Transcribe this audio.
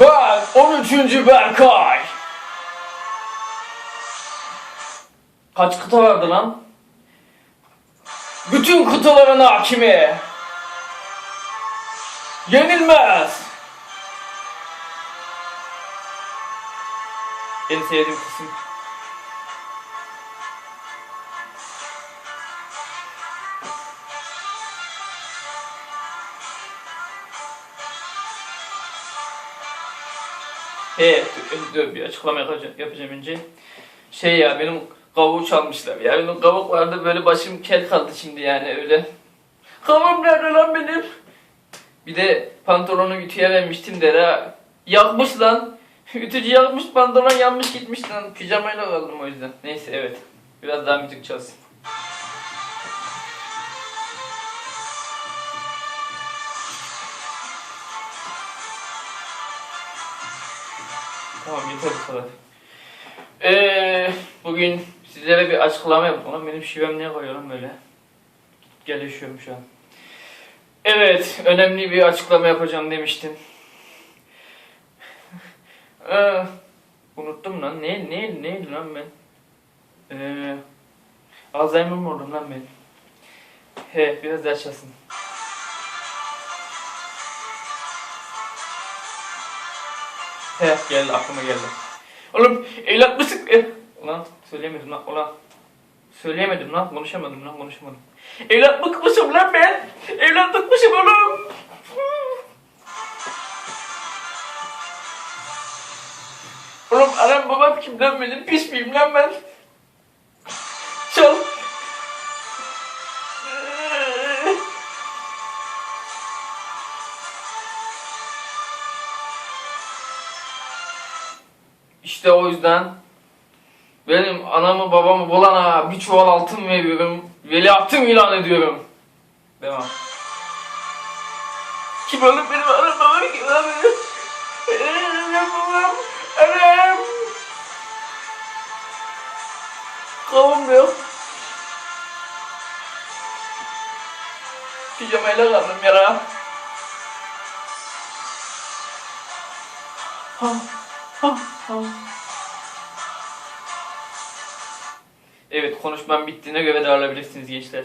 Ben 13. Berkay. Kaç kıta vardı lan? Bütün kıtaların hakimi. Yenilmez. En sevdiğim kısım. Dur, bir açıklama yapacağım önce. Şey ya benim kavuğu çalmışlar ya. Benim kavuk vardı böyle başım kel kaldı şimdi yani öyle. Kavuğum nerede lan benim? Bir de pantolonu ütüye vermiştim de ha. Yakmış lan. Ütücü yakmış pantolon yanmış gitmiş lan. Pijamayla kaldım o yüzden. Neyse evet. Biraz daha müzik çalsın. Tamam yeter bu kadar. Ee, bugün sizlere bir açıklama yapalım. Benim şivem niye koyuyorum böyle? Gelişiyorum şu an. Evet, önemli bir açıklama yapacağım demiştim. Ee, unuttum lan. Ne ne neydi lan ben? Ee, Alzheimer mı oldum lan ben? He, biraz ders çalsın. He, geldi aklıma geldi. Oğlum evlat mısın? Eh, Ulan söyleyemedim lan ulan. Söyleyemedim lan konuşamadım lan konuşamadım. Evlatlık mısın lan ben? Evlatlık mısın oğlum? Oğlum anam babam kim lan benim? Pis miyim lan ben? İşte o yüzden benim anamı babamı bulana bir çuval altın veriyorum. Veliahtım ilan ediyorum. Devam. Kim oğlum benim anam babam kim benim? Anam babam. Anam. Kavum yok. Pijamayla kaldım yara. Ha. Evet konuşmam bittiğine göre dağılabilirsiniz gençler.